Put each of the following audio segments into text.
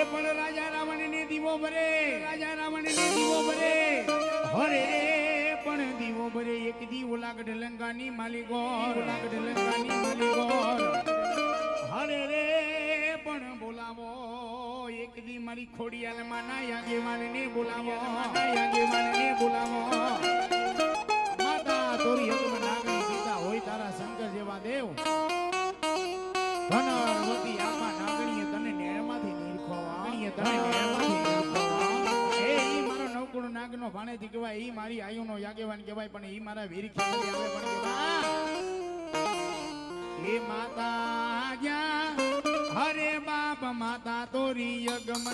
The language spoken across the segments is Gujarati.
એ પણ રાજા રાવણ ને દીવો ભરે. રાજા રાવણ ને દીવો ભરે. હરે પણ દીવો ભરે. એક દીવો લાગડ લંકાની માલિકોર લાગડ લંકાની માલિકોર હરે રે પણ બોલાવો. એક દી મારી ખોડિયાલ માના યાગેવાન ને બોલાવો. યાગેવાન ને બોલાવો. નાગનો ભાણેથી કહેવાય એ મારી આયુનો યાગેવાન કહેવાય, પણ એ મારા વીર ખેલી આવે, પણ હે માતા જ્યાં હરે બાપ માતા, તોરી યગમ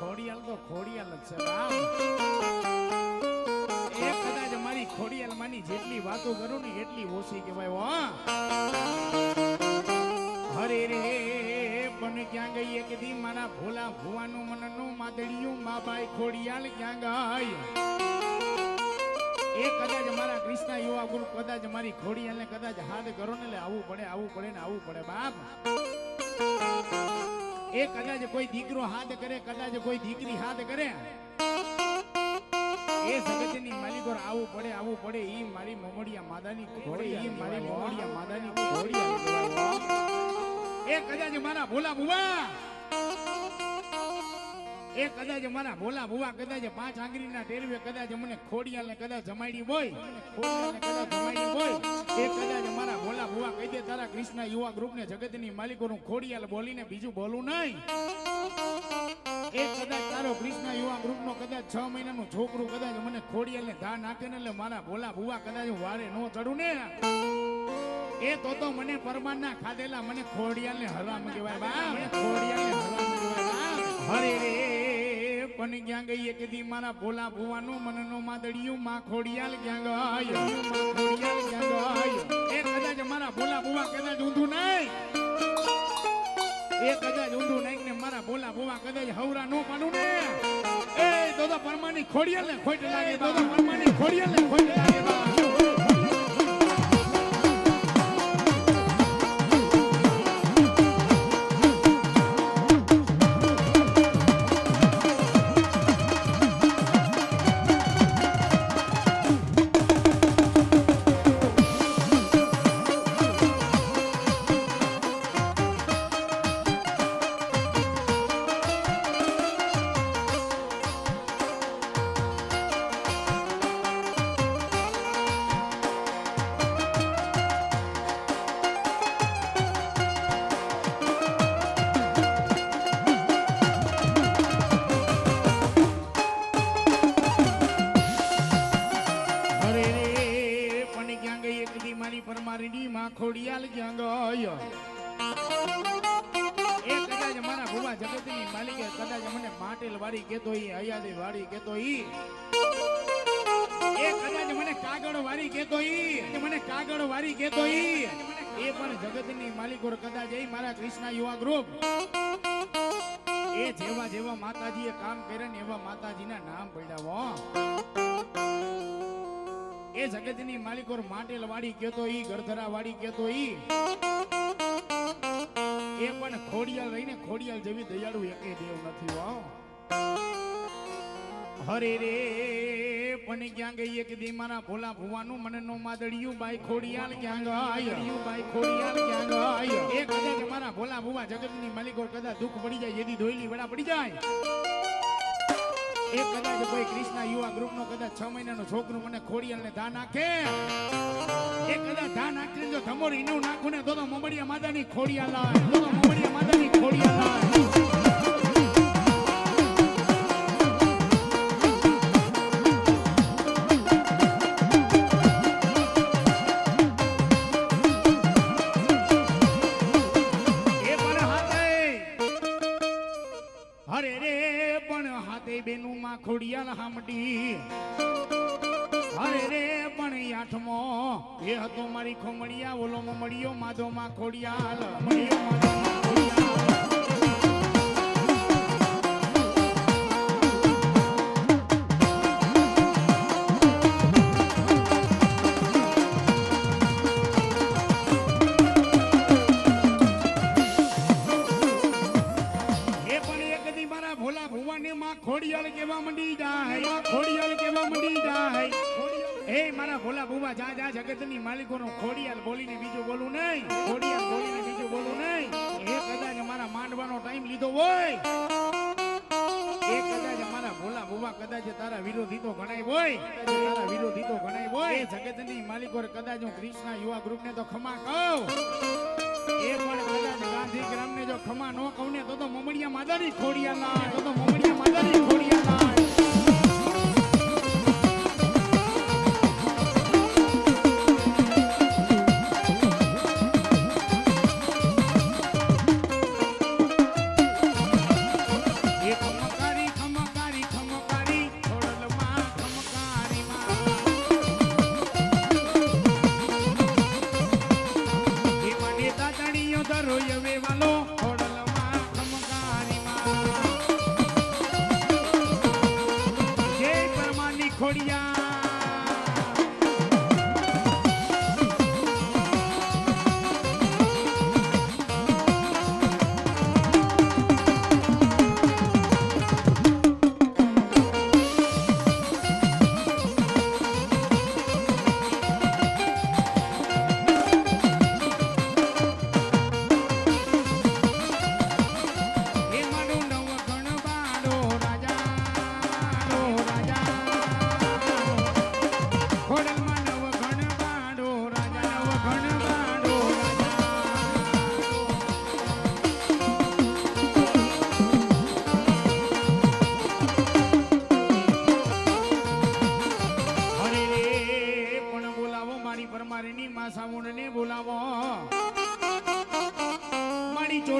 ખોડિયાલ તો ખોડિયાલ જ છે. બાપ એ કદાચ મારી ખોડિયાલ માની જેટલી વાતો કરું ને એટલી ઓછી કહેવાય, હો. હરે રે, પણ ક્યાં ગઈ એક દી મારા ભોલા ભુવાનું મનનું માદડિયું મા બાઈ ખોડિયાલ ક્યાં ગઈ એ કદાચ મારા કૃષ્ણ યુવા ગુરુ કદાચ મારી ખોડિયાલને કદાચ હાથ કરો ને એટલે આવું પડે આવું પડે ને આવું પડે, બાપ. એ કદાચ કોઈ દીકરો હાથ કરે કદાચ કોઈ દીકરી હાથ કરે. એ જગતની માલિકો આવું પડે આવું પડે ઈ મારી મમડિયા માદાની પડે ઈ મારી મમડિયા માદાની ઘોડિયા એ કદાચ મારા ભોલા બુવા એ કદાચ મારા ભોલા ભુવા કદાચ પાંચ આંગળીના ટેરવે કદાચ મને ખોડિયાલને કદાચ કદાચ જમાડી હોય, એ કદાચ મારા ભોલા ભુવા કહી દે, તારા કૃષ્ણ યુવા ગ્રુપને જગતની માલિકોનું ખોડિયાલ બોલીને બીજું બોલું નહીં. એ કદાચ તારો કૃષ્ણ યુવા ગ્રુપનો કદાચ છ મહિનાનું છોકરું કદાચ મને ખોડિયાલને ધા નાખે ને એટલે મારા ભોલા ભુવા કદાચ વારે નો ચડું ને. એ તો તો મને પરમાનના ખાધેલા, મને ખોડિયાલને હરામ કહેવાય, બા, મને ખોડિયાલને હરામ કહેવાય હરે રે પણ ક્યાં એક દી મારા ભોલા ભુવાનું મનનો માદડિયું માં ખોડિયાલ ક્યાં એ કદાચ મારા ભોલા ભુવા કદાચ ઊંધું નહીં. એ કદાચ ઊંધું નાખીને મારા ભોલા ભુવા કદાચ હવરા નો પાડું ને. એ તો પરમાની ખોડિયાલ ને ખોટ લાગે તો પરમાની ખોડિયાલ ને ખોટ લાગે ખોડિયાલ ક્યાં ગયો. એ કદાચ મારા ભુવા જગતની માલિકે કદાચ મને માટેલ વાળી કેતો ઈ હયાદી વાળી કેતો ઈ. એ કદાચ મને કાગળ વાળી કેતો ઈ મને કાગળ વાળી કેતો ઈ. એ પણ જગતની માલિકો કદાચ એ મારા કૃષ્ણ યુવા ગ્રુપ. એ જેવા જેવા માતાજીએ કામ કરે ને એવા માતાજીના નામ પડ્યા એ જગતની માલિકોર માટેલ વાડી કેતો ઈ ગરધરા વાડી કેતો ઈ. એ પણ ખોડિયાલ રહીને ખોડિયાલ જેવી દયાળુ એકે દેવ નથી વાવ હરે રે, પણ ક્યાં ગઈ એક દી મારા ભોલા ભુવાનું મને નો માદડિયું બાઈ ખોડિયાલ ક્યાં ગાયું બાઈ ખોડિયાલ ક્યાં ગઈ એ કદાચ મારા ભોલા ભુવા જગતની માલિકો કદાચ દુઃખ પડી જાય જેથી ધોઈલી વડા પડી જાય. એ કદાચ ભાઈ કૃષ્ણા યુવા ગ્રુપનો કદાચ છ મહિનાનું છોકરું મને ખોડિયાલને ધા નાખે. એ કદાચ ધા નાખીને જો ધમોર ઇનું નાખું ને તો તો મમડિયા માતાની ખોડિયા લાવે એ હતો મારી ખોમડિયા, ઓલો મળ્યો માધો માં ખોડિયાલ. મડિયો માધો માં ખોડિયાલ ખોડિયાલ કેવા મંડી જાય. ખોડિયાલ કેવા મંડી જાય. એ મારા ભોલા ભુવા જા જા, જગતની માલિકોનો ખોડિયાલ બોલીને બીજું બોલું નહીં. ખોડિયાલ બોલીને બીજું બોલું નહીં. એ કદાચ મારા માંડવાનો ટાઈમ લીધો હોય. એ કદાચ મારા ભોલા ભુવા કદાચ તારા વિરોધી તો હોય. તારા વિરોધી તો હોય. એ જગતની કદાચ હું કૃષ્ણ યુવા ગ્રુપને તો ખમા કહું. એ ખમા ન કહું ને તો તો મમડિયા માદાની ખોડિયા ના તો તો મમડિયા માદારી ખોડિયા લાય.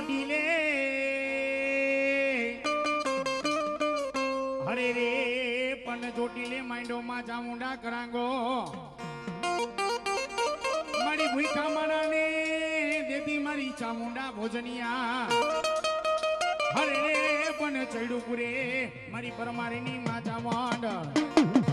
મારી લે હરે રે પણ જોટી લે માંડો માં ચામુંડા કરાંગો મારી ભૂખા માણાને દેતી મારી ચામુંડા ભોજનિયા હરે રે પણ ચડ્યું પૂરે મારી પરમારીની માં ચામુંડ